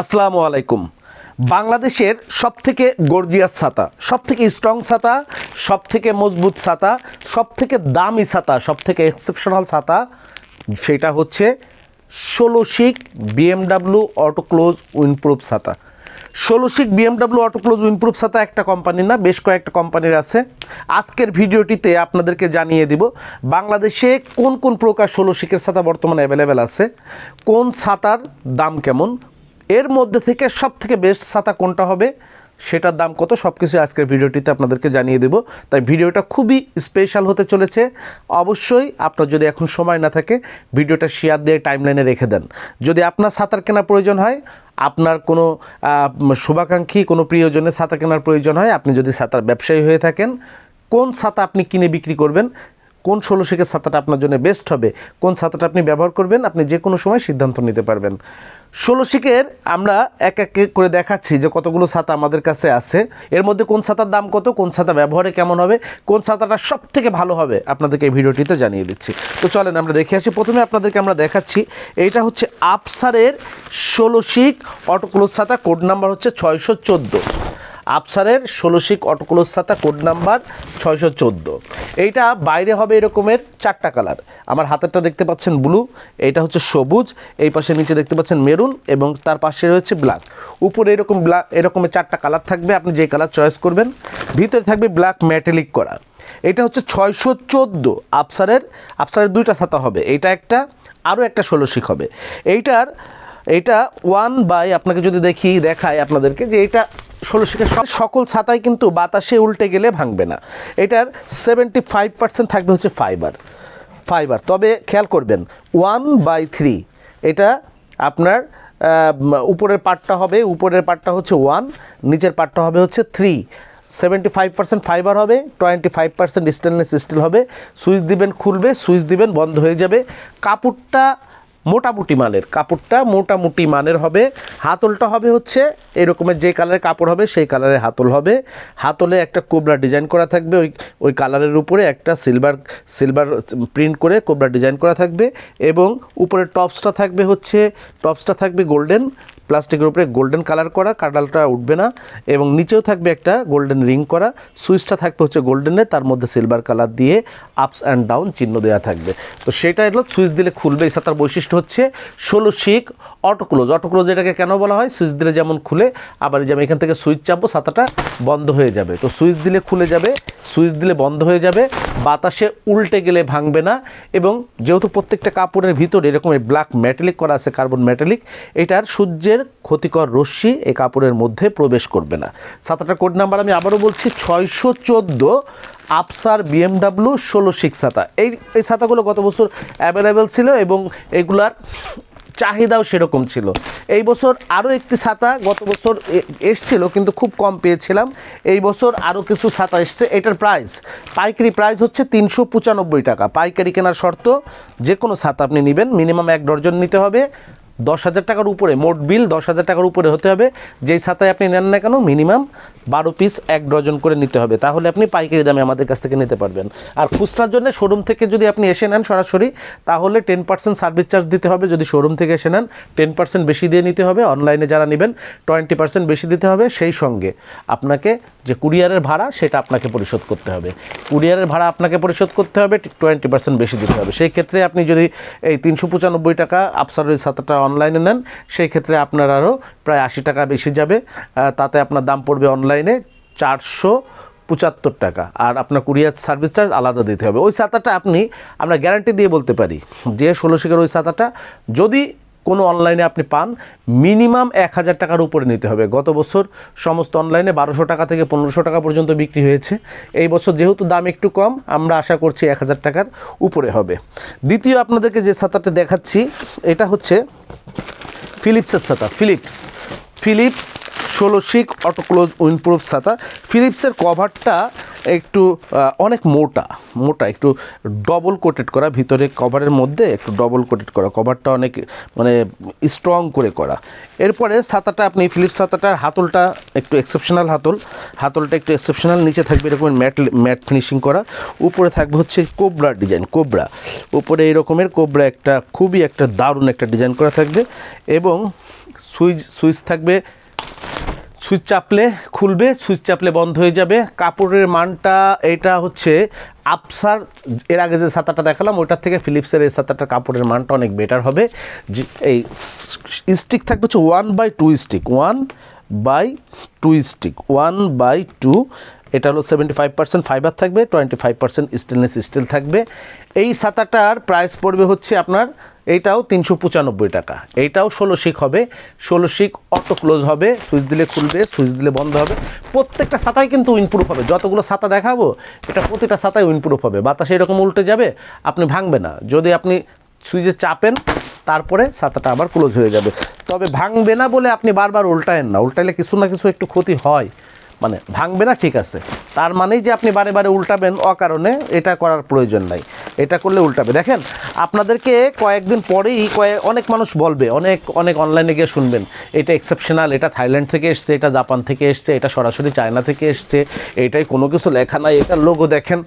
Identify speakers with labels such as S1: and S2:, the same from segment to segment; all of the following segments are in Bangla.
S1: আসসালামু আলাইকুম। বাংলাদেশের সবথেকে গর্জিয়াস ছাতা, সবথেকে স্ট্রং ছাতা, সবথেকে মজবুত ছাতা, সবথেকে দামি ছাতা, সবথেকে এক্সেপশনাল ছাতা, সেটা হচ্ছে ষোলো শিক বিএমডাব্লিউ অটোক্লোজ উইনপ্রুফ ছাতা। ষোলো শিক বিএমডাব্লিউ অটোক্লোজ উইনপ্রুফ ছাতা একটা কোম্পানির না, বেশ কয়েকটা কোম্পানির আছে। আজকের ভিডিওটিতে আপনাদেরকে জানিয়ে দিব, বাংলাদেশে কোন কোন প্রকার ষোলো শিকের ছাতা বর্তমানে অ্যাভেলেবেল আছে, কোন ছাতার দাম কেমন এর মধ্যে থেকে সব থেকে বেস্ট ছাতা কোনটা হবে? সেটার দাম কত? সব কিছু আজকের ভিডিওটিতে আপনাদেরকে জানিয়ে দেব। তাই ভিডিওটা খুবই স্পেশাল হতে চলেছে। অবশ্যই আপনার যদি এখন সময় না থাকে, ভিডিওটা শেয়ার দিয়ে টাইমলাইনে রেখে দেন। যদি আপনার ছাতার কেনা প্রয়োজন হয়, আপনার কোনো শুভাকাঙ্ক্ষী, কোনো প্রিয়জনের ছাতা কেনার প্রয়োজন হয়, আপনি যদি ছাতার ব্যবসায়ী হয়ে থাকেন, কোন ছাতা আপনি কিনে বিক্রি করবেন? কোন ষোলো শিখের ছাতাটা আপনার জন্য বেস্ট হবে? কোন ছাতাটা আপনি ব্যবহার করবেন? আপনি যে কোনো সময় সিদ্ধান্ত নিতে পারবেন। ষোলো শিখের আমরা এক এক করে দেখাচ্ছি যে কতগুলো ছাতা আমাদের কাছে আছে। এর মধ্যে কোন ছাতার দাম কত, কোন ছাতা ব্যবহারে কেমন হবে, কোন ছাতাটা সব থেকে ভালো হবে আপনাদেরকে এই ভিডিওটিতে জানিয়ে দিচ্ছি। তো চলেন আমরা দেখে আসি। প্রথমে আপনাদেরকে আমরা দেখাচ্ছি, এইটা হচ্ছে আপসারের ষোলো শিখ অটোক্লোজ ছাতা, কোড নাম্বার হচ্ছে ছয়শো চোদ্দ। আফসারের ষোলোশিক অটোক্লোজ ছাতা কোড নাম্বার ছয়শো চোদ্দ। এইটা বাইরে হবে এরকমের চারটা কালার। আমার হাতেরটা দেখতে পাচ্ছেন ব্লু, এইটা হচ্ছে সবুজ, এই পাশে নিচে দেখতে পাচ্ছেন মেরুন এবং তার পাশে রয়েছে ব্ল্যাক। উপরে এরকম ব্ল্যাক এরকমের চারটা কালার থাকবে, আপনি যে কালার চয়েস করবেন। ভিতরে থাকবে ব্ল্যাক ম্যাটেলিক করা। এটা হচ্ছে ছয়শো চোদ্দ আফসারের আফসারের দুইটা ছাতা হবে, এইটা একটা, আরও একটা ষোলোশিক হবে। এইটার এটা ওয়ান বাই, আপনাকে যদি দেখি দেখায় আপনাদেরকে যে এটা ষোলো শিখে সকল ছাতাই কিন্তু বাতাসে উল্টে গেলে ভাঙবে না। এটার সেভেন্টি ফাইভ পার্সেন্ট থাকবে হচ্ছে ফাইবার ফাইবার তবে খেয়াল করবেন ওয়ান বাই থ্রি এটা আপনার উপরের পার্টটা হবে, উপরের পার্টটা হচ্ছে ওয়ান নিচের পার্টটা হবে হচ্ছে three seventy five percent fiber হবে twenty five percent stainless steel হবে। সুইচ দিবেন খুলবে সুইচ দিবেন, বন্ধ হয়ে যাবে। কাপড়টা মোটামুটি মানের। কাপড়টা মোটামুটি মানের হবে। হাতলটা হবে হচ্ছে এরকমের যে কালারের কাপড় হবে, সেই কালারের হাতল হবে। হাতলে একটা কোবরা ডিজাইন করা থাকবে, ওই ওই কালারের উপরে একটা সিলভার সিলভার প্রিন্ট করে কোবরা ডিজাইন করা থাকবে এবং উপরে টপসটা থাকবে হচ্ছে, টপসটা থাকবে গোল্ডেন, প্লাস্টিকের উপরে গোল্ডেন কালার করা, কাডালটা উঠবে না এবং নিচেও থাকবে একটা গোল্ডেন রিং করা, সুইচটা থাকবে হচ্ছে গোল্ডেনের, তার মধ্যে সিলভার কালার দিয়ে আপস অ্যান্ড ডাউন চিহ্ন দেওয়া থাকবে। তো সেটা এলো সুইচ দিলে খুলবে, এই ছাতার বৈশিষ্ট্য হচ্ছে ষোলো শিক অটোক্লোজ। অটোক্লোজ এটাকে কেন বলা হয়? সুইচ দিলে যেমন খুলে, আবার যেমন এখান থেকে সুইচ চাপবো, ছাতাটা বন্ধ হয়ে যাবে। তো সুইচ দিলে খুলে যাবে, সুইচ দিলে বন্ধ হয়ে যাবে, বাতাসে উল্টে গেলে ভাঙবে না এবং যেহেতু প্রত্যেকটা কাপড়ের ভিতরে এরকম ব্ল্যাক মেটালিক করা আছে কার্বন মেটালিক এটার সূর্যের ক্ষতিকর রশ্মি এই কাপড়ের মধ্যে প্রবেশ করবে না। ছাতাটা কোড নাম্বার আমি আবারও বলছি, ছয়শো চোদ্দ আপসার বিএমডাব্লিউ ষোলো সিক্স ছাতা। এই এই ছাতাগুলো গত বছর অ্যাভেলেবেল ছিল এবং এগুলার চাহিদাও সেরকম ছিল। এই বছর আরও একটি ছাতা গত বছর এসছিল, কিন্তু খুব কম পেয়েছিলাম। এই বছর আরও কিছু ছাতা এসছে। এটার প্রাইস পাইকারি প্রাইস হচ্ছে তিনশো পঁচানব্বই টাকা। পাইকারি কেনার শর্ত, যে কোনো ছাতা আপনি নেবেন মিনিমাম এক ডর্জন নিতে হবে। দশ হাজার টাকার উপরে, মোট বিল দশ হাজার টাকার উপরে হতে হবে। যেই ছাতায় আপনি নেন না কেন মিনিমাম বারো পিস এক ডজন করে নিতে হবে। তাহলে আপনি পাইকারি দামে আমাদের কাছ থেকে নিতে পারবেন। আর খুচরার জন্য শোরুম থেকে যদি আপনি এসে নেন সরাসরি, তাহলে টেন পার্সেন্ট সার্ভিস চার্জ দিতে হবে। যদি শোরুম থেকে এসে নেন টেন পার্সেন্ট বেশি দিয়ে নিতে হবে। অনলাইনে যারা নেবেন টোয়েন্টি পার্সেন্ট বেশি দিতে হবে। সেই সঙ্গে আপনাকে যে কুরিয়ারের ভাড়া, সেটা আপনাকে পরিশোধ করতে হবে। কুরিয়ারের ভাড়া আপনাকে পরিশোধ করতে হবে টোয়েন্টি পার্সেন্ট বেশি দিতে হবে। সেই ক্ষেত্রে আপনি যদি এই তিনশো পঁচানব্বই টাকা আপসারের ছাতাটা অনলাইনে নেন, সেই ক্ষেত্রে আপনার আরও প্রায় আশি টাকা বেশি যাবে। তাতে আপনার দাম পড়বে অনলাইনে চারশো পঁচাত্তর টাকা। আর আপনার কুরিয়ার সার্ভিস চার্জ আলাদা দিতে হবে। ওই ছাতাটা আপনি, আমরা গ্যারান্টি দিয়ে বলতে পারি যে ষোলো শিখের ওই ছাতাটা যদি কোনো অনলাইনে আপনি পান, মিনিমাম এক হাজার টাকার উপরে নিতে হবে। গত বছর সমস্ত অনলাইনে বারোশো টাকা থেকে পনেরোশো টাকা পর্যন্ত বিক্রি হয়েছে। এই বছর যেহেতু দাম একটু কম, আমরা আশা করছি এক হাজার টাকার উপরে হবে। দ্বিতীয় আপনাদেরকে যে ছাতাটা দেখাচ্ছি, এটা হচ্ছে ফিলিপসের ছাতা, ফিলিপস। ফিলিপস, ষোলো শিক অটোক্লোজ, উইনপ্রুফ ছাতা। ফিলিপসের কভারটা একটু অনেক মোটা মোটা, একটু ডবল কোটেড করা, ভিতরে কভারের মধ্যে একটু ডবল কোটেড করা। কভারটা অনেক মানে স্ট্রং করে করা। এরপরে ছাতাটা আপনি, ফিলিপস ছাতাটার হাতলটা একটু এক্সেপশনাল হাতল। হাতলটা একটু এক্সেপশনাল নিচে থাকবে এরকম ম্যাট ম্যাট ফিনিশিং করা। উপরে থাকবে হচ্ছে কোবরা ডিজাইন কোবরা। উপরে এই রকমের কোবরা একটা, খুবই একটা দারুণ একটা ডিজাইন করা থাকবে। এবং সুইচ সুইচ থাকবে, সুইচ চাপলে খুলবে, সুইচ চাপলে বন্ধ হয়ে যাবে। কাপড়ের মানটা এটা হচ্ছে আপসার এর আগে যে ছাতাটা দেখালাম ওটার থেকে ফিলিপসের এই ছাতাটার কাপড়ের মানটা অনেক বেটার হবে। যে এই স্টিক থাকবে হচ্ছে one by two stick one by two stick one by two এটা হলো সেভেন্টি ফাইভ পার্সেন্ট ফাইবার থাকবে twenty five percent stainless steel থাকবে। এই ছাতাটার প্রাইস পড়বে হচ্ছে আপনার এইটাও তিনশো পঁচানব্বই টাকা। এইটাও ষোলো শিক হবে। ষোলো শিক অটো ক্লোজ হবে, সুইচ দিলে খুলবে, সুইচ দিলে বন্ধ হবে। প্রত্যেকটা ছাতায় কিন্তু উইনপ্রুফ হবে। যতগুলো ছাতা দেখাবো, এটা প্রতিটা ছাতায় উইনপ্রুফ হবে। বাতাসে এরকম উল্টে যাবে, আপনি ভাঙবে না। যদি আপনি সুইচে চাপেন, তারপরে ছাতাটা আবার ক্লোজ হয়ে যাবে। তবে ভাঙবে না বলে আপনি বারবার উল্টায়েন না। উল্টাইলে কিছু না কিছু একটু ক্ষতি হয়। মানে ভাঙবে না, ঠিক আছে। তার মানেই যে আপনি বারে বারে উল্টাবেন অকারণে এটা করার প্রয়োজন নাই। এটা করলে উল্টাবে। দেখেন, আপনাদেরকে কয়েকদিন পরেই কয়েক অনেক মানুষ বলবে, অনেক অনেক অনলাইনে গিয়ে শুনবেন, এটা এক্সেপশনাল এটা থাইল্যান্ড থেকে এসছে, এটা জাপান থেকে এসছে, এটা সরাসরি চায়না থেকে এসছে, এটাই কোনো কিছু লেখা নাই, এটার লোগো দেখেন।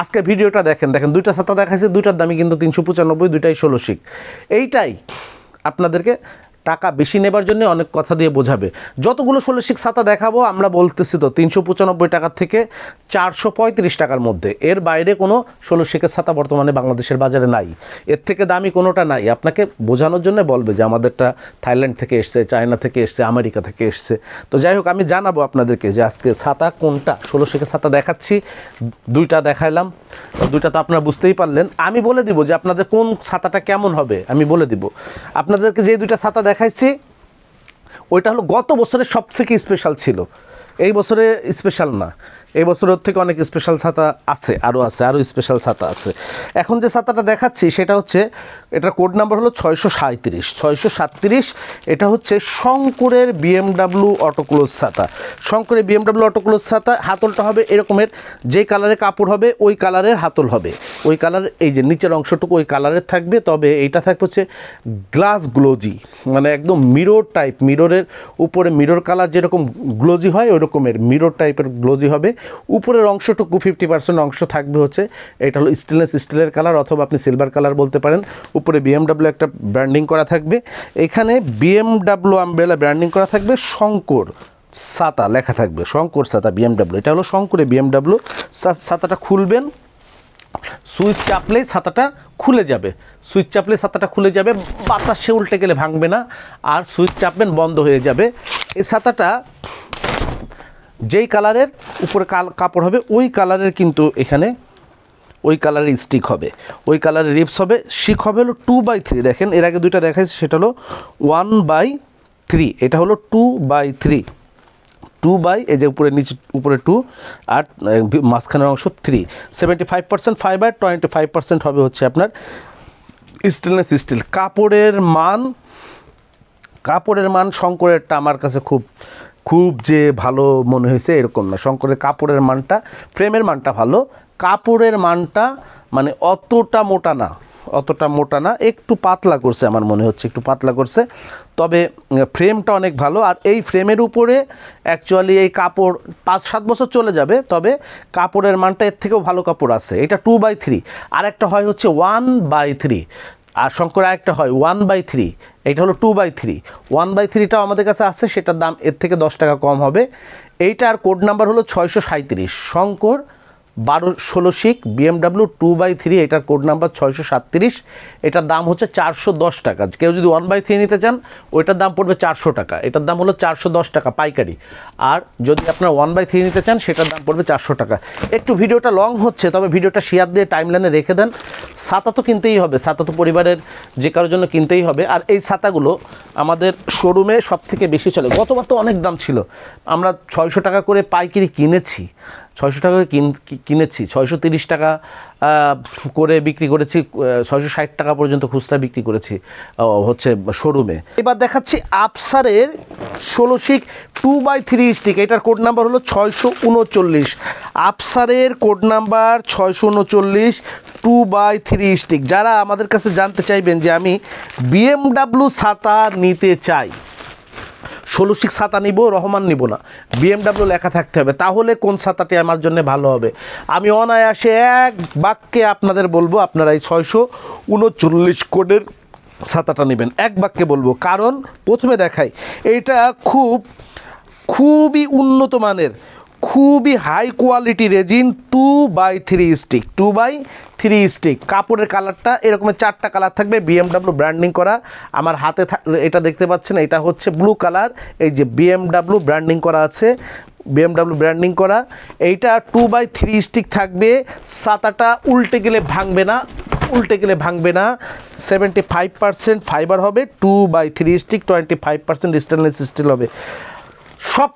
S1: আজকে ভিডিওটা দেখেন দেখেন, দুইটা ছাতা দেখাচ্ছে দুইটার দামই কিন্তু তিনশো পঁচানব্বই, দুইটাই ষোলো শিক এইটাই আপনাদেরকে টাকা বেশি নেবার জন্য অনেক কথা দিয়ে বোঝাবে। যতগুলো ষোলো ষোলশিক ছাতা দেখাবো, আমরা বলতেছি তো তিনশো পঁচানব্বই টাকার থেকে চারশো পঁয়ত্রিশ টাকার মধ্যে। এর বাইরে কোনো ষোলশিকের ছাতা বর্তমানে বাংলাদেশের বাজারে নাই। এর থেকে দামি কোনোটা নাই। আপনাকে বোঝানোর জন্য বলবে যে আমাদেরটা থাইল্যান্ড থেকে এসছে, চায়না থেকে এসছে, আমেরিকা থেকে এসছে। তো যাই হোক, আমি জানাব আপনাদেরকে যে আজকে ছাতা কোনটা, ষোলোশিকের ছাতা দেখাচ্ছি, দুইটা দেখাইলাম। দুইটা তো আপনারা বুঝতেই পারলেন। আমি বলে দিব যে আপনাদের কোন ছাতাটা কেমন হবে। আমি বলে দিব। আপনাদেরকে যে দুইটা ছাতা দেখাইছি ওইটা হলো গত বছরের সবথেকে স্পেশাল ছিল। এই বছরে স্পেশাল না। এই বছরের থেকে অনেক স্পেশাল ছাতা আছে আরও আছে আরও স্পেশাল ছাতা আছে। এখন যে ছাতাটা দেখাচ্ছি, সেটা হচ্ছে, এটার কোড নাম্বার হলো ছয়শো সাঁত্রিশ ছয়শো সাতত্রিশ এটা হচ্ছে শঙ্করের বিএমডাব্লিউ অটোক্লোজ ছাতা। শঙ্করের বিএমডাব্লিউ অটোক্লোজ ছাতা, হাতলটা হবে এরকমের, যে কালারের কাপড় হবে, ওই কালারের হাতল হবে। ওই কালার এই যে নিচের অংশটুকু ওই কালারের থাকবে, তবে এইটা থাকবে হচ্ছে গ্লাস গ্লোজি মানে একদম মিরর টাইপ মিররের উপরে মিরর কালার যেরকম গ্লোজি হয় ওই রকমের মিরর টাইপের গ্লোজি হবে। উপরের অংশটুকু ফিফটি পার্সেন্ট অংশ থাকবে হচ্ছে, এটা হলো স্টেনলেস স্টিলের কালার অথবা আপনি সিলভার কালার বলতে পারেন। উপরে বিএমডাব্লিউ একটা ব্র্যান্ডিং করা থাকবে। এখানে বিএমডাব্লিউ আমব্রেলা ব্র্যান্ডিং করা থাকবে, শঙ্কর সাতা লেখা থাকবে, শঙ্কর সাতা বিএমডাব্লিউ এটা হলো শঙ্করে বিএমডাব্লিউ সাতাটা খুলবেন, সুইচ চাপলেই ছাতাটা খুলে যাবে। সুইচ চাপলে ছাতাটা খুলে যাবে, বাতাসে উল্টে গেলে ভাঙবে না, আর সুইচ চাপবেন বন্ধ হয়ে যাবে। এই ছাতাটা যেই কালারের উপরে কাল কাপড় হবে, ওই কালারের কিন্তু এখানে ওই কালারের স্টিক হবে। ওই কালারের রিপস হবে শিক হবে হলো টু বাই থ্রি দেখেন, এর আগে দুইটা দেখাইছে, সেটা হলো ওয়ান বাই থ্রি এটা হলো two by three two by এই যে উপরে নিচে, উপরে টু আর মাঝখানের অংশ three seventy five percent fiber twenty five percent হবে হচ্ছে আপনার স্টেনলেস স্টিল কাপড়ের মান কাপড়ের মান শঙ্করেরটা আমার কাছে খুব খুব যে ভালো মনে হয়েছে এরকম না। শঙ্করের কাপড়ের মানটা ফ্রেমের মানটা ভালো। কাপড়ের মানটা মানে অতটা মোটা না, অতটা মোটা না, একটু পাতলা করছে আমার মনে হচ্ছে, একটু পাতলা করছে। তবে ফ্রেমটা অনেক ভালো। আর এই ফ্রেমের উপরে অ্যাকচুয়ালি এই কাপড় পাঁচ, সাত বছর চলে যাবে, তবে কাপড়ের মানটা এর থেকেও ভালো কাপড় আছে। এটা টু বাই থ্রি আর একটা হয় হচ্ছে ওয়ান বাই থ্রি আর শঙ্কর একটা হয় ওয়ান বাই থ্রি এইটা হলো two by three one by থ্রিটাও আমাদের কাছে আছে, সেটার দাম এর থেকে দশ টাকা কম হবে। এইটার কোড নাম্বার হলো ছয়শো সাঁত্রিশ শঙ্কর বারো ষোলো শিক বিএমডাব্লিউ টু বাই থ্রি এটার কোড নাম্বার ছয়শো সাতত্রিশ এটার দাম হচ্ছে চারশো দশ টাকা। কেউ যদি ওয়ান বাই থ্রি নিতে চান, ওইটার দাম পড়বে চারশো টাকা। এটার দাম হলো চারশো দশ টাকা পাইকারি। আর যদি আপনার ওয়ান বাই থ্রি নিতে চান, সেটার দাম পড়বে চারশো টাকা। একটু ভিডিওটা লং হচ্ছে, তবে ভিডিওটা শেয়ার দিয়ে টাইমলাইনে রেখে দেন। ছাতা তো কিনতেই হবে, ছাতা তো পরিবারের যে কারোর জন্য কিনতেই হবে। আর এই ছাতাগুলো আমাদের শোরুমে সব থেকে বেশি চলে। গতবার তো অনেক দাম ছিল। আমরা ছয়শো টাকা করে পাইকারি কিনেছি। ছয়শো টাকা করে কিনেছি। ছয়শো তিরিশ টাকা করে বিক্রি করেছি ছয়শো ষাট টাকা পর্যন্ত খুচরা বিক্রি করেছি হচ্ছে শোরুমে এবার দেখাচ্ছি আফসারের ষোলো শিক টু বাই থ্রি স্টিক এটার কোড নাম্বার হলো ছয়শো উনচল্লিশ। আফসারের কোড নাম্বার ছয়শো উনচল্লিশ টু বাই থ্রি স্টিক। যারা আমাদের কাছে জানতে চাইবেন যে আমি বিএমডাব্লিউ ছাতা নিতে চাই, ষোলো সিক্স ছাতা নিব, রহমান নিব না বিএমডাব্লিউ লেখা থাকতে হবে, তাহলে কোন ছাতাটি আমার জন্য ভালো হবে? আমি অনায়াসে এক বাক্যে আপনাদের বলব, আপনারা এই ছয়শো উনচল্লিশ কোডের ছাতাটা নেবেন, এক বাক্যে বলব, কারণ প্রথমে দেখাই এটা খুব, খুবই উন্নত মানের খুবই high quality resin two by three stick two by three stick কাপড়ের কালারটা এরকমের চারটা কালার থাকবে বিএমডাব্লিউ ব্র্যান্ডিং করা। আমার হাতে এটা দেখতে পাচ্ছেন, এটা হচ্ছে ব্লু কালার এই যে বিএমডাব্লিউ ব্র্যান্ডিং করা আছে বিএমডাব্লিউ ব্র্যান্ডিং করা। এইটা টু বাই থ্রি স্টিক থাকবে সাতাটা উল্টে গেলে ভাঙবে না, উল্টে গেলে ভাঙবে না। সেভেন্টি ফাইভ পার্সেন্ট ফাইবার হবে two by three stick twenty five percent stainless steel হবে। সব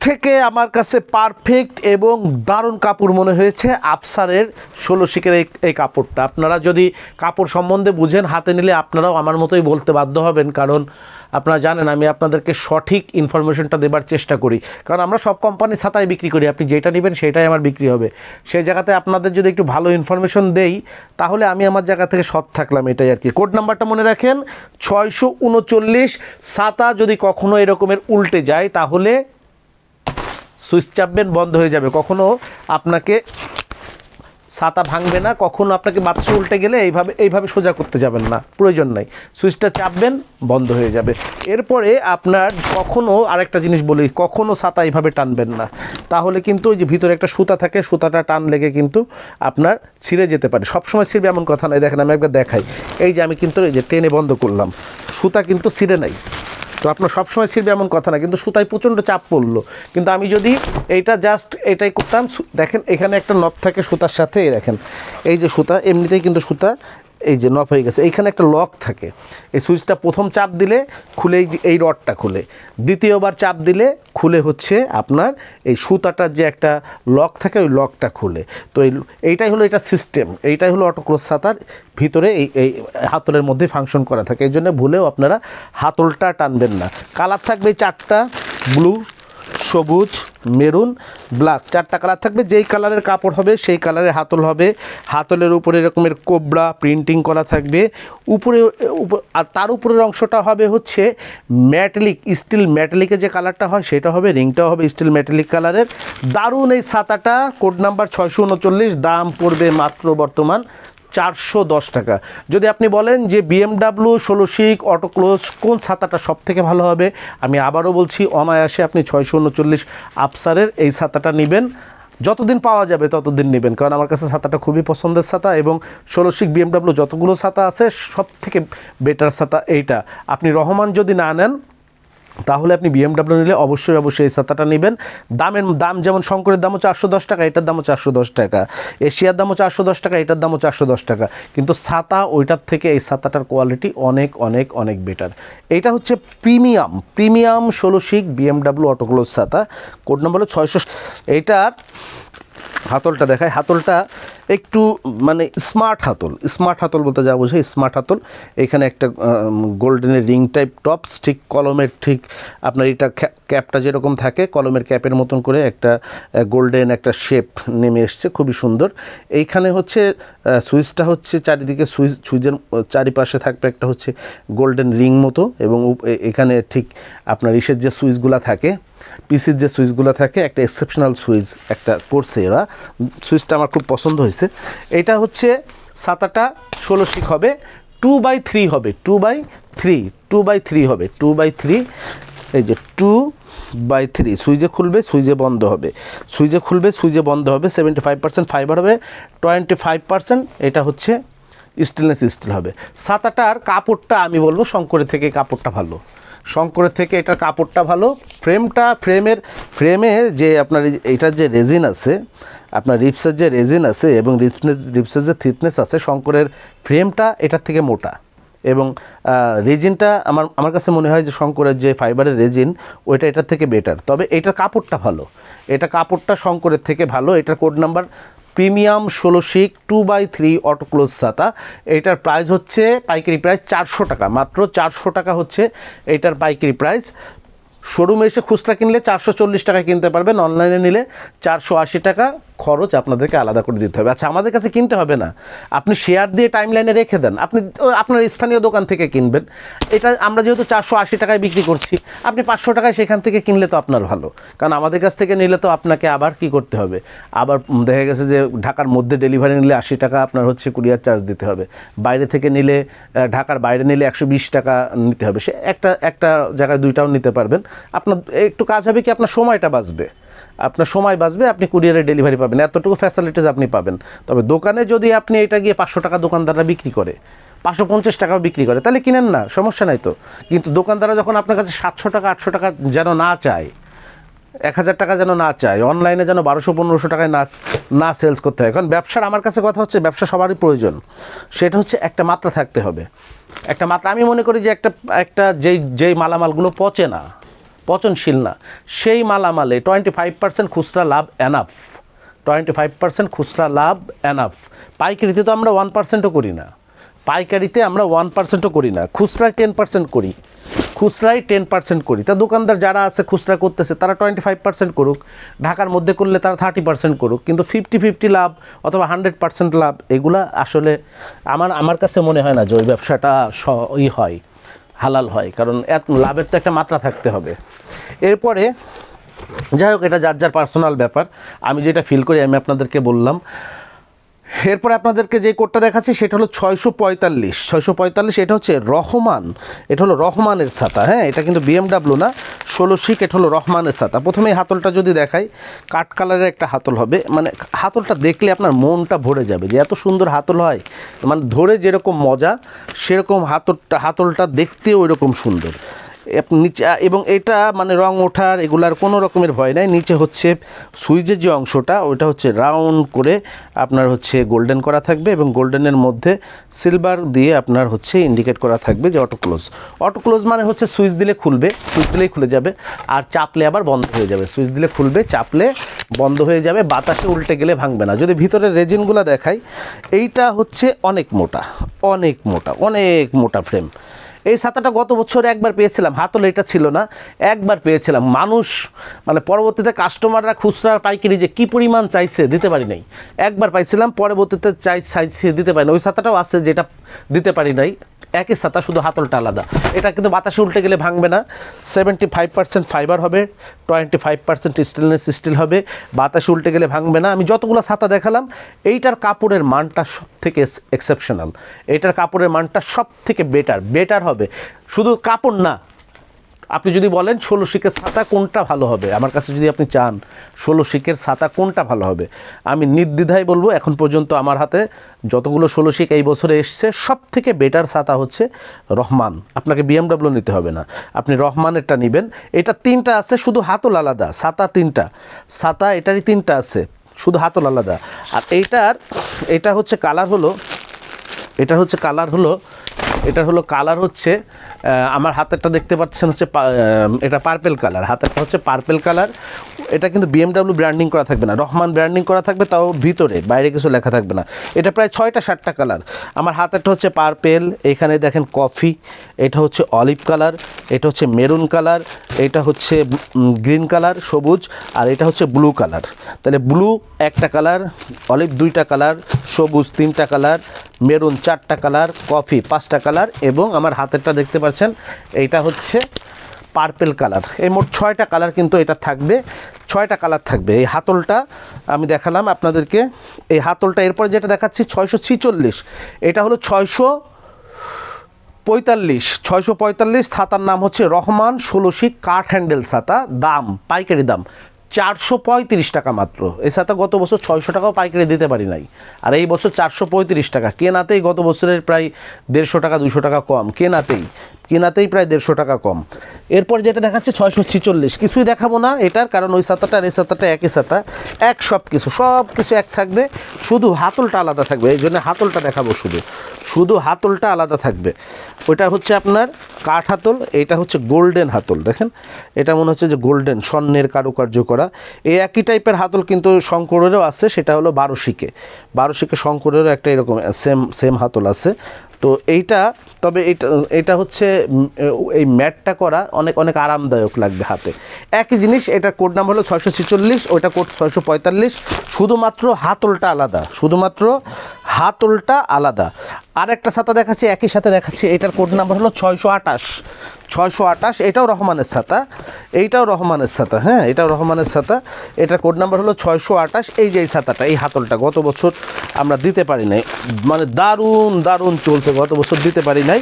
S1: থেকে আমার কাছে পারফেক্ট এবং দারুণ কাপড় মনে হয়েছে আফসারের ষোলো শিকের এই কাপড়টা। আপনারা যদি কাপড় সম্বন্ধে বুঝেন, হাতে নিলে আপনারাও আমার মতোই বলতে বাধ্য হবেন, কারণ আপনারা জানেন আমি আপনাদেরকে সঠিক ইনফরমেশনটা দেবার চেষ্টা করি। কারণ আমরা সব কোম্পানির ছাতায় বিক্রি করি, আপনি যেটা নেবেন সেটাই আমার বিক্রি হবে। সেই জায়গাতে আপনাদের যদি একটু ভালো ইনফরমেশন দেই, তাহলে আমি আমার জায়গা থেকে সৎ থাকলাম, এটাই আর কি। কোড নাম্বারটা মনে রাখেন, ছয়শো উনচল্লিশ ছাতা যদি কখনো এরকমের উল্টে যায়, তাহলে সুইচ চাপবেন, বন্ধ হয়ে যাবে। কখনো আপনাকে ছাতা ভাঙবে না, কখনো আপনাকে বাতাসে উল্টে গেলে এইভাবে এইভাবে সোজা করতে যাবেন না। প্রয়োজন নাই। সুইচটা চাপবেন, বন্ধ হয়ে যাবে। এরপরে আপনার কখনো আরেকটা জিনিস বলি, কখনো ছাতা এইভাবে টানবেন না। তাহলে কিন্তু ওই যে ভিতরে একটা সুতা থাকে, সুতাটা টান লেগে কিন্তু আপনার ছিঁড়ে যেতে পারে। সবসময় ছিঁড়বে এমন কথা নাই। দেখেন, আমি একবার দেখাই। এই যে আমি কিন্তু এই যে টেনে বন্ধ করলাম। সুতা কিন্তু ছিঁড়ে নাই। তো আপনার সবসময় ছিঁড়বে এমন কথা না, কিন্তু সুতায় প্রচণ্ড চাপ পড়ল। কিন্তু আমি যদি এইটা জাস্ট এটাই করতাম দেখেন এখানে একটা নব থাকে সুতার সাথে, এই দেখেন, এই যে সুতা, এমনিতেই কিন্তু সুতা এই যে নব হয়ে গেছে, এইখানে একটা লক থাকে। এই সুইচটা প্রথম চাপ দিলে খুলে এই রডটা খুলে। দ্বিতীয়বার চাপ দিলে খুলে হচ্ছে আপনার এই সুতাটার যে একটা লক থাকে, ওই লকটা খুলে। তো এই, এইটাই হলো এটা সিস্টেম এইটাই হলো অটোক্রস ছাতার ভিতরে এই এই হাতলের মধ্যে ফাংশন করা থাকে। এই জন্য ভুলেও আপনারা হাতলটা টানবেন না। কালার থাকবে চারটা ব্লু সবুজ, মেরুন, ব্ল্যাক। চারটা কালার থাকবে। যেই কালারের কাপড় হবে, সেই কালারের হাতল হবে। হাতলের উপরে এরকমের কোবরা প্রিন্টিং করা থাকবে। উপরে, উপ- আর তার উপরের অংশটা হবে হচ্ছে ম্যাটেলিক স্টিল ম্যাটেলিকের যে কালারটা হয়, সেটা হবে রিংটাও হবে স্টিল ম্যাটেলিক কালারের। দারুণ এই ছাতাটা। কোড নাম্বার ছয়শো উনচল্লিশ। দাম পড়বে মাত্র বর্তমান চারশো দশ টাকা। যদি আপনি বলেন যে বিএমডাব্লিউ, ষোলো শিক অটোক্লোজ কোন ছাতাটা সব থেকে ভালো হবে? আমি আবারও বলছি, অনায়াসে আপনি ছয়শো উনচল্লিশ আফসারের এই ছাতাটা নেবেন। যতদিন পাওয়া যাবে ততদিন নেবেন, কারণ আমার কাছে ছাতাটা খুবই পছন্দের ছাতা এবং ষোলো শিক বিএমডাব্লিউ যতগুলো ছাতা আছে সব থেকে বেটার ছাতা এইটা। আপনি রহমান যদি না নেন তাহলে আপনি বিএমডাব্লিউ নিলে অবশ্যই অবশ্যই এই ছাতাটা নেবেন। দামের, দাম যেমন শঙ্করের দামও চারশো দশ টাকা, এটার দামও চারশো দশ টাকা। এশিয়ার দামও চারশো দশ টাকা, এটার দামও চারশো দশ টাকা। কিন্তু ছাতা, ওইটার থেকে এই ছাতাটার কোয়ালিটি অনেক অনেক অনেক বেটার এইটা হচ্ছে প্রিমিয়াম প্রিমিয়াম ষোলো শিক বিএমডাব্লিউ অটোক্লোজ ছাতা। কোড নম্বর হলো ছয়শো এইটার হাতলটা দেখায়। হাতলটা একটু মানে স্মার্ট হাতল। স্মার্ট হাতল বলতে যা বোঝায়, স্মার্ট হাতল। এখানে একটা গোল্ডেনের রিং টাইপ টপস ঠিক কলমের, ঠিক আপনার এটা ক্যাপটা যেরকম থাকে, কলমের ক্যাপের মতন করে একটা গোল্ডেন একটা শেপ নেমে এসছে, খুবই সুন্দর। এইখানে হচ্ছে সুইচটা হচ্ছে চারিদিকে সুইচ, সুইচের চারিপাশে থাকবে একটা হচ্ছে গোল্ডেন রিং মতো এবং এখানে ঠিক আপনার ইসের যে সুইচগুলো থাকে পিসির যে সুইচগুলো থাকে, একটা এক্সেপশনাল সুইচ, একটা করছে এরা। সুইচটা আমার খুব পছন্দ হয়েছে। এটা হচ্ছে সাতাটা ষোলো শিক হবে টু বাই থ্রি হবে two by three two by three হবে টু বাই থ্রি এই যে টু বাই থ্রি সুইচে খুলবে, সুইচে বন্ধ হবে। সুইচে খুলবে, সুইচে বন্ধ হবে সেভেন্টি ফাইভ পার্সেন্ট ফাইবার হবে টোয়েন্টি ফাইভ পার্সেন্ট এটা হচ্ছে স্টেনলেস স্টিল হবে। সাতাটার কাপড়টা আমি বলব, শঙ্করের থেকে কাপড়টা ভালো। শঙ্করের থেকে এটার কাপড়টা ভালো। ফ্রেমটা, ফ্রেমের, ফ্রেমে যে আপনার এইটার যে রেজিন আছে, আপনার রিপসের যে রেজিন আছে এবং রিপসনেস রিপসের যে থিকনেস আছে, শঙ্করের ফ্রেমটা এটার থেকে মোটা। এবং রেজিনটা আমার আমার কাছে মনে হয় যে শঙ্করের যে ফাইবারের রেজিন, ওইটা এটার থেকে বেটার। তবে এটার কাপড়টা ভালো। এটা কাপড়টা শঙ্করের থেকে ভালো। এটার কোড নাম্বার প্রিমিয়াম ষোলো শিক টু বাই থ্রি অটোক্লোজ ছাতা। এটার প্রাইস হচ্ছে পাইকারি প্রাইস চারশো টাকা। মাত্র চারশো টাকা হচ্ছে এটার পাইকারি প্রাইস শোরুমে এসে খুচরা কিনলে চারশো চল্লিশ টাকা কিনতে পারবেন। অনলাইনে নিলে চারশো আশি টাকা। খরচ আপনাদেরকে আলাদা করে দিতে হবে। আচ্ছা আমাদের কাছে কিনতে হবে না। আপনি শেয়ার দিয়ে টাইম লাইনে রেখে দেন। আপনি আপনার স্থানীয় দোকান থেকে কিনবেন। এটা আমরা যেহেতু চারশো আশি টাকায় বিক্রি করছি, আপনি পাঁচশো টাকায় সেখান থেকে কিনলে তো আপনার ভালো। কারণ আমাদের কাছ থেকে নিলে তো আপনাকে আবার কি করতে হবে? আবার দেখা গেছে যে ঢাকার মধ্যে ডেলিভারি নিলে আশি টাকা আপনার হচ্ছে কুরিয়ার চার্জ দিতে হবে। বাইরে থেকে নিলে ঢাকার বাইরে নিলে একশো বিশ টাকা নিতে হবে। সে একটা একটা জায়গায় দুইটাও নিতে পারবেন। আপনার, একটু কাজ হবে কি আপনার সময়টা বাঁচবে? আপনার সময় বাঁচবে, আপনি কুরিয়ারে ডেলিভারি পাবেন। এতটুকু ফ্যাসিলিটিস আপনি পাবেন। তবে দোকানে যদি আপনি এটা গিয়ে পাঁচশো টাকা দোকানদাররা বিক্রি করে, পাঁচশো পঞ্চাশ টাকাও বিক্রি করে, তাহলে কিনেন না, সমস্যা নাই তো। কিন্তু দোকানদাররা যখন আপনার কাছে সাতশো টাকা, আটশো টাকা যেন না চায়, এক হাজার টাকা যেন না চায় অনলাইনে যেন বারোশো, পনেরোশো টাকায় না না সেলস করতে হয়। কারণ ব্যবসার, আমার কাছে কথা হচ্ছে ব্যবসা সবারই প্রয়োজন। সেটা হচ্ছে একটা মাত্রা থাকতে হবে। একটা মাত্রা, আমি মনে করি যে একটা একটা যেই যেই মালামালগুলো পচে না পচনশীল না। সেই মালামালে টোয়েন্টি ফাইভ পার্সেন্ট খুচরা লাভ এনাফ টোয়েন্টি ফাইভ পার্সেন্ট খুচরা লাভ এনাফ পাইকারিতে তো আমরা ওয়ান পার্সেন্টও করি না। পাইকারিতে আমরা ওয়ান পার্সেন্টও করি না। খুচরায় টেন পার্সেন্ট করি। খুচরায় টেন পার্সেন্ট করি। তা দোকানদার যারা আছে, খুচরা করতেছে, তারা টোয়েন্টি ফাইভ পার্সেন্ট করুক। ঢাকার মধ্যে করলে তারা থার্টি পার্সেন্ট করুক। কিন্তু ফিফটি ফিফটি লাভ অথবা হান্ড্রেড পার্সেন্ট লাভ, এগুলা আসলে আমার আমার কাছে মনে হয় না যে ওই ব্যবসাটা ই হয়। হালাল হয়, কারণ এত লাভের তো একটা মাত্রা থাকতে হবে। এরপরে, যাই হোক, এটা যার যার পার্সোনাল ব্যাপার। আমি যেটা ফিল করি, আমি আপনাদেরকে বললাম এরপরে আপনাদেরকে যে কোডটা দেখাচ্ছি, সেটা হলো ছয়শো পঁয়তাল্লিশ। ছয়শো পঁয়তাল্লিশ, এটা হচ্ছে রহমান, এটা হলো রহমানের ছাতা। হ্যাঁ এটা কিন্তু বিএমডাব্লিউ না, ষোলো শিক এটা হলো রহমানের ছাতা। প্রথমে হাতলটা যদি দেখাই কাঠ কালারের একটা হাতল হবে। মানে হাতলটা দেখলে আপনার মনটা ভরে যাবে যে এত সুন্দর হাতল হয়। মানে ধরে যেরকম মজা, সেরকম হাতলটা হাতলটা দেখতেও ওই রকম সুন্দর। নিচে এবং এটা মানে রং ওঠার এগুলার কোনো রকমের ভয় নাই। নিচে হচ্ছে সুইচের যে অংশটা ওটা হচ্ছে রাউন্ড করে আপনার হচ্ছে গোল্ডেন করা থাকবে এবং গোল্ডেনের মধ্যে সিলভার দিয়ে আপনার হচ্ছে ইন্ডিকেট করা থাকবে যে অটো ক্লোজ। অটো ক্লোজ মানে হচ্ছে সুইচ দিলে খুলবে, সুইচ দিলেই খুলে যাবে, আর চাপলে আবার বন্ধ হয়ে যাবে। সুইচ দিলে খুলবে, চাপলে বন্ধ হয়ে যাবে, বাতাসে উল্টে গেলে ভাঙবে না। যদি ভিতরে রেজিনগুলো দেখাই, এইটা হচ্ছে অনেক মোটা অনেক মোটা অনেক মোটা ফ্রেম এই ছাতাটা গত বছর একবার পেয়েছিলাম, হাতল এটা ছিল না, একবার পেয়েছিলাম। মানুষ মানে পরবর্তীতে কাস্টমাররা খুচরা পাইকারি যে কী পরিমাণ চাইছে দিতে পারি নাই। একবার পাইছিলাম, পরবর্তীতে চাই, চাইছে, দিতে পারি না ওই ছাতাটাও আছে যেটা দিতে পারি নাই। একই ছাতা, শুধু হাতলটা আলাদা। এটা কিন্তু বাতাসে উল্টে গেলে ভাঙবে না। সেভেন্টি ফাইভ পার্সেন্ট ফাইবার হবে twenty five percent stainless steel হবে। বাতাসে উল্টে গেলে ভাঙবে না। আমি যতগুলো ছাতা দেখালাম, এইটার কাপড়ের মানটা সব থেকে এক্সেপশনাল এইটার কাপড়ের মানটা সব থেকে বেটার বেটার হবে। শুধু কাপড় না আপনি যদি বলেন ষোলো শিকের ছাতা কোনটা ভালো হবে? আমার কাছে যদি আপনি চান ষোলো শিকের ছাতা কোনটা ভালো হবে? আমি নির্দ্বিধায় বলব, এখন পর্যন্ত আমার হাতে যতগুলো ষোলো শিখ এই বছরে এসছে সব থেকে বেটার ছাতা হচ্ছে রহমান। আপনাকে বিএমডাব্লিউ নিতে হবে না। আপনি রহমানেরটা নেবেন। এটা তিনটা আছে, শুধু হাতল আলাদা। ছাতা তিনটা। ছাতা এটারই তিনটা আছে, শুধু হাতল আলাদা। আর এইটার এটা হচ্ছে কালার হলো, এটা হচ্ছে কালার হলো এটার হলো কালার হচ্ছে আমার হাতেরটা দেখতে পাচ্ছেন হচ্ছে এটা পার্পেল কালার হাতেরটা হচ্ছে পার্পেল কালার এটা কিন্তু বিএমডাব্লিউ ব্র্যান্ডিং করা থাকবে না, রহমান ব্র্যান্ডিং করা থাকবে, তাও ভিতরে, বাইরে কিছু লেখা থাকবে না। এটা প্রায় ছয়টা সাতটা কালার আমার হাতেরটা হচ্ছে পার্পেল এখানে দেখেন কফি এটা হচ্ছে অলিভ কালার এটা হচ্ছে মেরুন কালার এটা হচ্ছে গ্রিন কালার সবুজ, আর এটা হচ্ছে ব্লু কালার তাহলে ব্লু একটা কালার অলিভ দুইটা কালার সবুজ তিনটা কালার মেরুন চারটা কালার, কফি পাঁচটা কালার এবং আমার হাতেরটা দেখতে পাচ্ছেন, এইটা হচ্ছে পার্পেল কালার। এই মোট ছয়টা কালার কিন্তু এটা থাকবে, ছয়টা কালার থাকবে। এই হাতলটা আমি দেখালাম আপনাদেরকে, এই হাতলটা এরপরে যেটা দেখাচ্ছি, ছয়শো ছিচল্লিশ। এটা হলো ছয়শো পঁয়তাল্লিশ ছয়শো পঁয়তাল্লিশ ছাতার নাম হচ্ছে রহমান ষোলোশি কাঠ হ্যান্ডেল ছাতা, দাম, পাইকারি দাম চারশো পঁয়ত্রিশ টাকা মাত্র। এছাড়া গত বছর ছয়শো টাকাও পাইকারি দিতে পারি নাই। আর এই বছর চারশো পঁয়ত্রিশ টাকা। কেনাতেই গত বছরের প্রায় দেড়শো টাকা দুশো টাকা কম। কেনাতেই। কেনাতেই প্রায় দেড়শো টাকা কম। এরপর যেটা দেখাচ্ছে ছয়শো ছিচল্লিশ। কিছুই দেখাবো না এটার, কারণ ওই ছাতাটা আর এই ছাতাটা একই ছাতা। এক সব কিছু সব কিছু এক থাকবে। শুধু হাতলটা আলাদা থাকবে, এই জন্য হাতলটা দেখাবো শুধু। শুধু হাতলটা আলাদা থাকবে। ওইটা হচ্ছে আপনার কাঠ হাতল এটা হচ্ছে গোল্ডেন হাতল, দেখেন। এটা মনে হচ্ছে যে গোল্ডেন, স্বর্ণের কারুকার্য করা। এই একই টাইপের হাতল কিন্তু শঙ্করেরও আছে, সেটা হলো বারো শিকে বারো শিকে শঙ্করেরও একটা এরকম সেম সেম হাতল আছে। তো এইটা, তবে এটা এটা হচ্ছে এই ম্যাটটা করা অনেক অনেক আরামদায়ক লাগবে হাতে। একই জিনিস, এটা কোড নাম্বার হলো ছয়শো ছেচল্লিশ, ওইটা কোড ছয়শো পঁয়তাল্লিশ, শুধুমাত্র হাতলটা আলাদা, শুধুমাত্র হাতলটা আলাদা। আর একটা ছাতা দেখাচ্ছি, একই সাথে দেখাচ্ছি, এটার কোড নাম্বার হলো ছয়শো আটাশ ছয়শো আটাশ এটাও রহমানের ছাতা। এইটাও রহমানের ছাতা হ্যাঁ এটাও রহমানের ছাতা। এটার কোড নাম্বার হলো ছয়শো আটাশ এই যে এই ছাতাটা, এই হাতলটা গত বছর আমরা দিতে পারি নাই। মানে দারুণ দারুণ চলছে, গত বছর দিতে পারি নাই।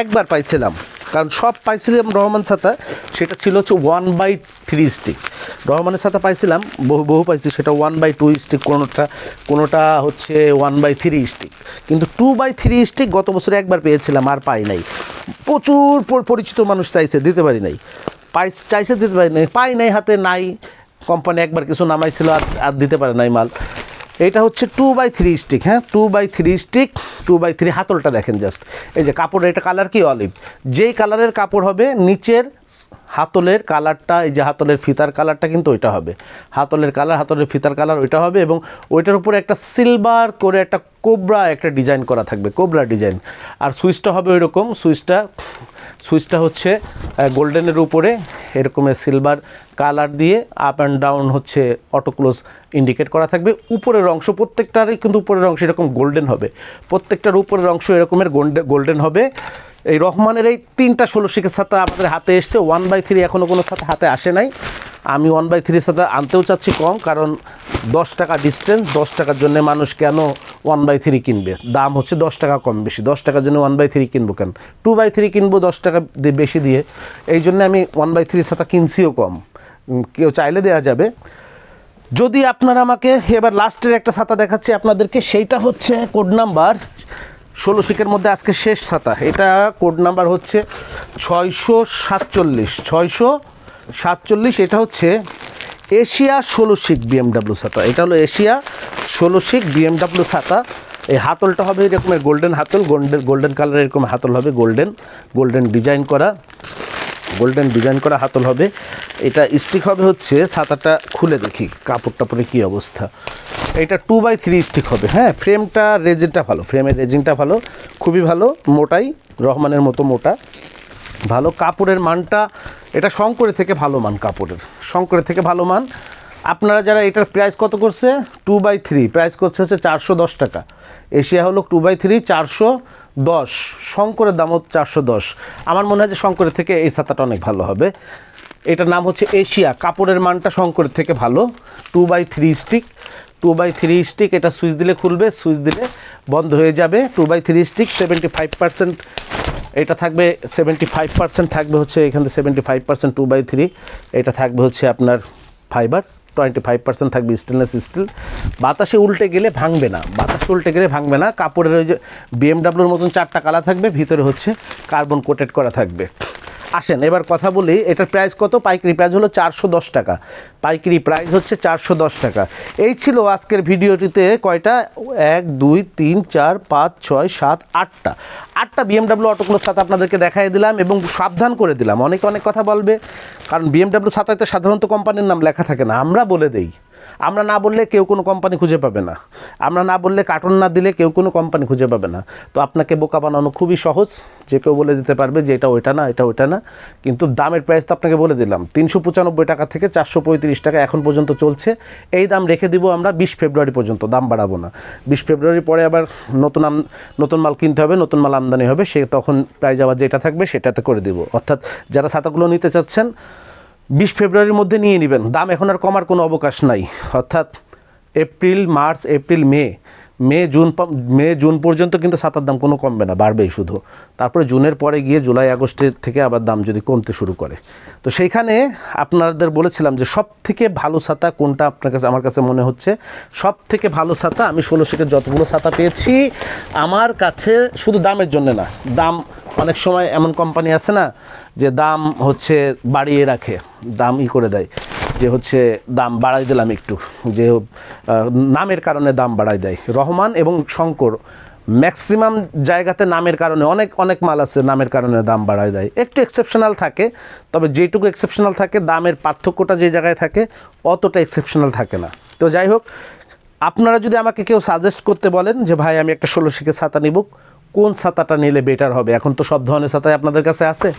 S1: একবার পাইছিলাম, কারণ সব পাইছিলাম রহমান ছাতা, সেটা ছিল হচ্ছে ওয়ান বাই থ্রি স্টিক রহমানের ছাতা পাইছিলাম, বহু বহু পাইছি, সেটা ওয়ান বাই টু স্টিক কোনোটা কোনোটা হচ্ছে ওয়ান বাই থ্রি স্টিক কিন্তু টু বাই থ্রি স্টিক গত বছরে একবার পেয়েছিলাম, আর পাই নাই। প্রচুর পর- পরিচিত মানুষ চাইছে, দিতে পারি নাই। পাই চাইছে, দিতে পারি নাই। পাই নাই হাতে, নাই। কোম্পানি একবার কিছু নামাইছিল আর আর দিতে পারে নাই মাল। এটা হচ্ছে টু বাই থ্রি স্টিক হ্যাঁ? Two by three stick two by three হাতলটা দেখেন জাস্ট এই যে কাপড় এটা কালার কি? অলিভ যেই কালারের কাপড় হবে, নিচের হাতলের কালারটা এই যে হাতলের ফিতার কালারটা কিন্তু ওইটা হবে। হাতলের কালার হাতলের ফিতার কালার ওইটা হবে এবং ওইটার উপরে একটা সিলভার করে একটা কোবরা একটা ডিজাইন করা থাকবে কোবরা ডিজাইন আর সুইচটা হবে ওইরকম সুইচটা সুইচটা হচ্ছে গোল্ডেনের উপরে এরকমের সিলভার কালার দিয়ে আপ অ্যান্ড ডাউন হচ্ছে অটো ক্লোজ ইন্ডিকেট করা থাকবে। উপরের অংশ প্রত্যেকটারই কিন্তু উপরের অংশ এরকম গোল্ডেন হবে। প্রত্যেকটার উপরের অংশ এরকমের গোল্ডেন হবে। এই রহমানের এই তিনটা ষোলো শিখের সাথে আমাদের হাতে এসছে। ওয়ান বাই থ্রি এখনও কোনো সাথে হাতে আসে নাই। আমি ওয়ান বাই থ্রির সাথে আনতেও চাচ্ছি কম, কারণ দশ টাকা ডিস্টেন্স দশ টাকার জন্য মানুষ কেন ওয়ান বাই থ্রি কিনবে? দাম হচ্ছে দশ টাকা কম বেশি। দশ টাকার জন্য ওয়ান বাই থ্রি কিনবো কেন? টু বাই থ্রি কিনবো দশ টাকা বেশি দিয়ে। এই জন্য আমি ওয়ান বাই থ্রির সাথে কিনছিও কম। কেউ চাইলে দেওয়া যাবে। যদি আপনারা আমাকে এবার লাস্টের একটা ছাতা দেখাচ্ছি আপনাদেরকে, সেইটা হচ্ছে কোড নাম্বার ষোলো শিকের মধ্যে আজকে শেষ ছাতা এটা কোড নাম্বার হচ্ছে ছয়শো সাতচল্লিশ। ছয়শো সাতচল্লিশ, এটা হচ্ছে এশিয়া ষোলো শিক বিএমডাব্লিউ ছাতা এটা হলো এশিয়া ষোলো শিক বিএমডাব্লিউ ছাতা এই হাতলটা হবে এরকমের গোল্ডেন হাতল। গোল্ডেন গোল্ডেন কালারের এরকম হাতল হবে গোল্ডেন গোল্ডেন ডিজাইন করা। গোল্ডেন ডিজাইন করা হাতল হবে। এটা স্টিক হবে হচ্ছে ছাতাটা খুলে দেখি কাপড় টাপড়ে কী অবস্থা। এটা টু বাই থ্রি স্টিক হবে। হ্যাঁ ফ্রেমটা রেজিনটা ভালো। ফ্রেমের রেজিনটা ভালো। খুবই ভালো, মোটাই, রহমানের মতো মোটা। ভালো কাপড়ের মানটা, এটা শঙ্করের থেকে ভালো মান কাপড়ের। শঙ্করের থেকে ভালো মান। আপনারা যারা এটার প্রাইস কত করছে? টু বাই থ্রি প্রাইস করছে হচ্ছে চারশো দশ টাকা। এশিয়া হলো টু বাই থ্রি চারশো দশ, শঙ্করের দাম হচ্ছে চারশো দশ। আমার মনে হয় যে শঙ্করের থেকে এই ছাতাটা অনেক ভালো হবে। এটার নাম হচ্ছে এশিয়া। কাপড়ের মানটা শঙ্করের থেকে ভালো। Two by three stick two by three stick এটা সুইচ দিলে খুলবে, সুইচ দিলে বন্ধ হয়ে যাবে। Two by three stick seventy five percent এটা থাকবে সেভেন্টি ফাইভ পার্সেন্ট থাকবে হচ্ছে এখান থেকে seventy five percent two by three এটা থাকবে হচ্ছে আপনার ফাইবার টোয়েন্টি ফাইভ পার্সেন্ট থাকবে স্টেনলেস স্টিল বাতাসে উল্টে গেলে ভাঙবে না। বাতাসে উল্টে গেলে ভাঙবে না। কাপড়ের ওই যে বিএমডাব্লিউর মতন চারটা কালা থাকবে। ভিতরে হচ্ছে কার্বন কোটেড করা থাকবে। আসেন, এবার কথা বলি, এটার প্রাইস কত? পাইকারি প্রাইস হলো চারশো দশ টাকা। পাইকারি প্রাইস হচ্ছে চারশো দশ টাকা। এই ছিল আজকের ভিডিওটিতে কয়টা? এক, দুই, তিন, চার, পাঁচ, ছয়, সাত, আটটা। আটটা বিএমডাব্লিউ অটোগুলোর সাথে আপনাদেরকে দেখাই দিলাম এবং সাবধান করে দিলাম। অনেকে অনেক কথা বলবে, কারণ বিএমডাব্লিউ সাথে সাধারণত কোম্পানির নাম লেখা থাকে না। আমরা বলে দেই। আমরা না বললে কেউ কোনো কোম্পানি খুঁজে পাবে না। আমরা না বললে কার্টুন না দিলে কেউ কোনো কোম্পানি খুঁজে পাবে না। তো আপনাকে বোকা বানানো খুবই সহজ। যে কেউ বলে দিতে পারবে যে এটা ওইটা না, এটা ওইটা না। কিন্তু দামের প্রাইস তো আপনাকে বলে দিলাম। তিনশো পঁচানব্বই টাকা থেকে চারশো পঁয়ত্রিশ টাকা এখন পর্যন্ত চলছে। এই দাম রেখে দিব আমরা বিশ ফেব্রুয়ারি পর্যন্ত, দাম বাড়াবো না। বিশ ফেব্রুয়ারি পরে আবার নতুন আম নতুন মাল কিনতে হবে, নতুন মাল আমদানি হবে, সে তখন প্রাইস আবার যেটা থাকবে সেটাতে করে দিব। অর্থাৎ যারা ছাতাগুলো নিতে চাচ্ছেন বিশ ফেব্রুয়ারির মধ্যে নিয়ে নেবেন। দাম এখন আর কমার কোনো অবকাশ নাই। অর্থাৎ April, March, April, May May, June May, June পর্যন্ত কিন্তু ছাতার দাম কোনো কমবে না, বাড়বেই শুধু। তারপরে জুনের পরে গিয়ে জুলাই আগস্টের থেকে আবার দাম যদি কমতে শুরু করে। তো সেইখানে আপনাদের বলেছিলাম যে সব থেকে ভালো ছাতা কোনটা আপনার কাছে, আমার কাছে মনে হচ্ছে সব থেকে ভালো ছাতা আমি ষোলো শিকের যতগুলো ছাতা পেয়েছি, আমার কাছে শুধু দামের জন্য না, দাম অনেক সময় এমন কোম্পানি আছে না, যে দাম হচ্ছে বাড়িয়ে রাখে, দাম ই করে দেয়। যে হচ্ছে দাম বাড়াই দিলাম একটু, যে নামের কারণে দাম বাড়াই দেয়। রহমান এবং শঙ্কর ম্যাক্সিমাম জায়গাতে নামের কারণে অনেক অনেক মাল আছে, নামের কারণে দাম বাড়ায় দেয়। একটু এক্সেপশনাল থাকে, তবে যেটুকু এক্সেপশনাল থাকে, দামের পার্থক্যটা যে জায়গায় থাকে, অতটা এক্সেপশনাল থাকে না। তো যাই হোক, আপনারা যদি আমাকে কেউ সাজেস্ট করতে বলেন যে, ভাই, আমি একটা ষোলো শিখে ছাতা নিব কোন ছাতাটা নিলে বেটার হবে? এখন তো সব ধরনের ছাতাই আপনাদের কাছে আছে।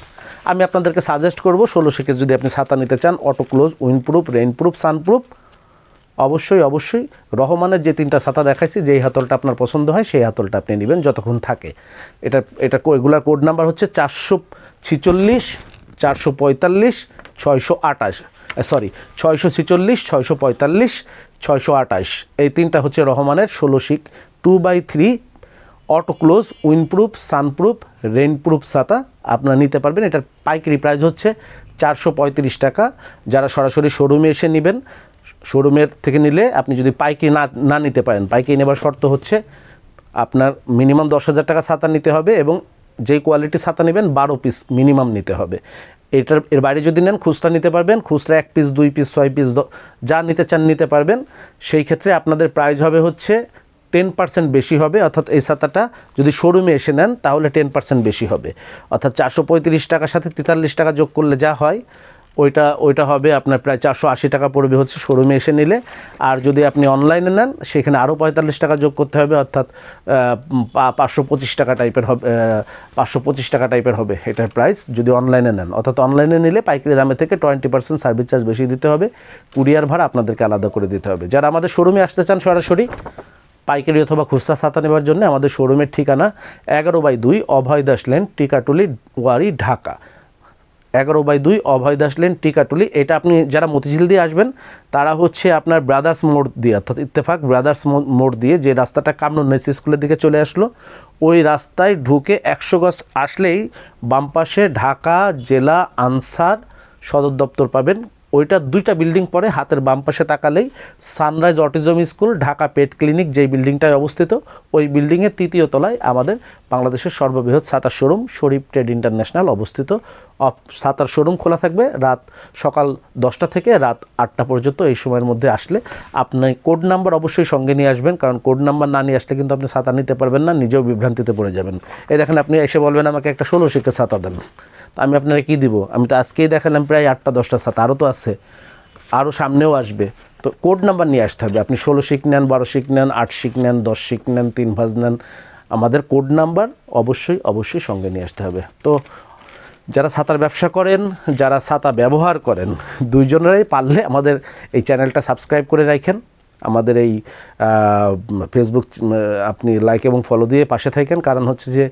S1: আমি আপনাদেরকে সাজেস্ট করব, ষোলো শিখে যদি আপনি ছাতা নিতে চান auto close windproof rainproof sunproof অবশ্যই অবশ্যই রহমানের যে তিনটা ছাতা দেখাইছি, যেই হাতলটা আপনার পছন্দ হয়, সেই হাতলটা আপনি নেবেন যতক্ষণ থাকে। এটা এটা এগুলার কোড নাম্বার হচ্ছে চারশো ছিচল্লিশ, চারশো পঁয়তাল্লিশ, ছয়শো আঠাশ সরি ছয়শো ছিচল্লিশ, ছয়শো পঁয়তাল্লিশ, ছয়শো আঠাশ এই তিনটা হচ্ছে রহমানের ষোলো শিক two by three auto close windproof sunproof rainproof ছাতা আপনারা নিতে পারবেন। এটার পাইকারি প্রাইস হচ্ছে চারশো পঁয়ত্রিশ টাকা। যারা সরাসরি শোরুমে এসে নেবেন শোরুমের থেকে নিলে আপনি যদি পাইকারি না না নিতে পারেন, পাইকারি নেবার শর্ত হচ্ছে আপনার মিনিমাম দশ হাজার টাকা ছাতা নিতে হবে এবং যেই কোয়ালিটি ছাতা নেবেন, বারো পিস মিনিমাম নিতে হবে। এটার, এর বাইরে যদি নেন, খুচরা নিতে পারবেন, খুচরা এক পিস দুই পিস ছয় পিস যা নিতে চান নিতে পারবেন। সেই ক্ষেত্রে আপনাদের প্রাইস হবে হচ্ছে টেন পার্সেন্ট বেশি হবে, অর্থাৎ এই ছাতাটা যদি শোরুমে এসে নেন, তাহলে টেন পার্সেন্ট বেশি হবে। অর্থাৎ চারশো পঁয়ত্রিশ টাকার সাথে তেতাল্লিশ টাকা যোগ করলে যা হয়, ওইটা ওইটা হবে আপনার প্রায় চারশো আশি টাকা পড়বে হচ্ছে শোরুমে এসে নিলে। আর যদি আপনি অনলাইনে নেন, সেখানে আরও পঁয়তাল্লিশ টাকা যোগ করতে হবে, অর্থাৎ পাঁচশো পঁচিশ টাকা টাইপের হবে পাঁচশো পঁচিশ টাকা টাইপের হবে এটার প্রাইস যদি অনলাইনে নেন। অর্থাৎ অনলাইনে নিলে পাইকারি দামে থেকে টোয়েন্টি পার্সেন্ট সার্ভিস চার্জ বেশি দিতে হবে। কুরিয়ার ভাড়া আপনাদেরকে আলাদা করে দিতে হবে। যারা আমাদের শোরুমে আসতে চান সরাসরি পাইকারি অথবা খুচরা ছাতা নেবার জন্য আমাদের শোরুমের ঠিকানা এগারো বাই দুই অভয় দাস লেন, টিকাটুলি, ওয়ারি, ঢাকা। এগারো বাই দুই অভয় দাস লেন, টিকাটুলি, এটা আপনি যারা মতিঝিল দিয়ে আসবেন, তারা হচ্ছে আপনার ব্রাদার্স মোড় দিয়ে, অর্থাৎ ইত্তেফাক ব্রাদার্স মোড় দিয়ে যে রাস্তাটা কামরুন্নেস স্কুলের দিকে চলে আসলো, ওই রাস্তায় ঢুকে একশো গজ আসলেই বাম পাশে ঢাকা জেলা আনসার সদর দপ্তর পাবেন ওইটা দুইটা বিল্ডিং পরে, হাতের বাম পাশে তাকালেই sunrise autism school Dhaka pet clinic যেই বিল্ডিংটায় অবস্থিত, ওই বিল্ডিংয়ের তৃতীয় তলায় আমাদের বাংলাদেশের সর্ববৃহৎ সাতার শোরুম, শরীফ ট্রেড ইন্টারন্যাশনাল অবস্থিত। সাতার শোরুম খোলা থাকবে রাত সকাল দশটা থেকে রাত আটটা পর্যন্ত। এই সময়ের মধ্যে আসলে আপনি কোড নাম্বার অবশ্যই সঙ্গে নিয়ে আসবেন, কারণ কোড নাম্বার না নিয়ে আসলে কিন্তু আপনি ছাতা নিতে পারবেন না, নিজেও বিভ্রান্তিতে পড়ে যাবেন। এই দেখেন, আপনি এসে বলবেন, আমাকে একটা ষোলো শিখে ছাতা দেন। তা আমি আপনারা কি দিব? আমি তো আজকেই দেখালাম প্রায় আটটা, দশটা ছাতা আরও তো আছে। আরও সামনেও আসবে। তো কোড নাম্বার নিয়ে আসতে হবে। আপনি ষোলো শিক নেন, বারো শিক নেন, আট শিক নেন, দশ শিক নেন, তিন ভাজ নেন আমাদের কোড নাম্বার অবশ্যই অবশ্যই সঙ্গে নিয়ে আসতে হবে। তো যারা ছাতার ব্যবসা করেন, যারা ছাতা ব্যবহার করেন, দুইজনেরাই পারলে আমাদের এই চ্যানেলটা সাবস্ক্রাইব করে রাখেন। আমাদের এই ফেসবুক আপনি লাইক এবং ফলো দিয়ে পাশে থাকেন। কারণ হচ্ছে যে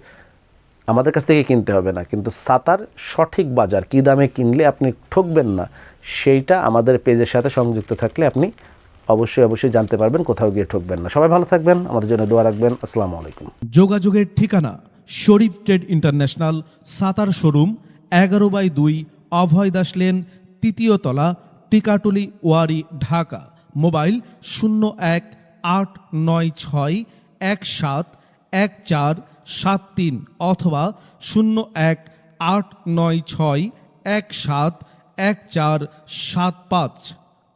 S1: আমাদের কাছ থেকে কিনতে হবে না। কিন্তু সাতার সঠিক বাজার, কী দামে কিনলে আপনি ঠকবেন না, সেইটা আমাদের পেজের সাথে সংযুক্ত থাকলে আপনি অবশ্যই অবশ্যই জানতে পারবেন, কোথাও গিয়ে ঠকবেন না। সবাই ভালো থাকবেন, আমাদের জন্য দোয়া রাখবেন। আসসালামু আলাইকুম।
S2: যোগাযোগের ঠিকানা, Sharif trade international, Sattar showroom, এগারো বাই দুই, অভয় দাস লেন, তৃতীয় তলা, টিকাটুলি, ওয়ারি, ঢাকা। মোবাইল শূন্য এক, আট নয় ছয়, এক সাত, এক চার, সাত তিন অথবা শূন্য এক, আট নয় ছয়, এক সাত, এক চার, সাত পাঁচ।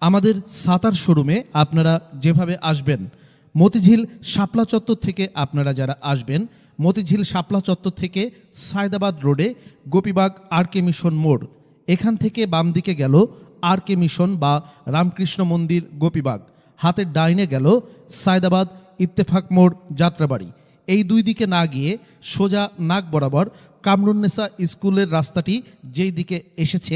S2: আমাদের সাতার শোরুমে আপনারা যেভাবে আসবেন, মতিঝিল শাপলা চত্বর থেকে আপনারা যারা আসবেন, মতিঝিল শাপলা চত্বর থেকে সায়দাবাদ রোডে গোপীবাগ আর কে মিশন মোড়, এখান থেকে বাম দিকে গেল আর কে মিশন বা রামকৃষ্ণ মন্দির গোপীবাগ হাতের ডাইনে গেল সায়দাবাদ ইত্তেফাক মোড় যাত্রাবাড়ি। এই দুই দিকে না গিয়ে সোজা নাক বরাবর কামরুন্নেসা স্কুলের রাস্তাটি যেই দিকে এসেছে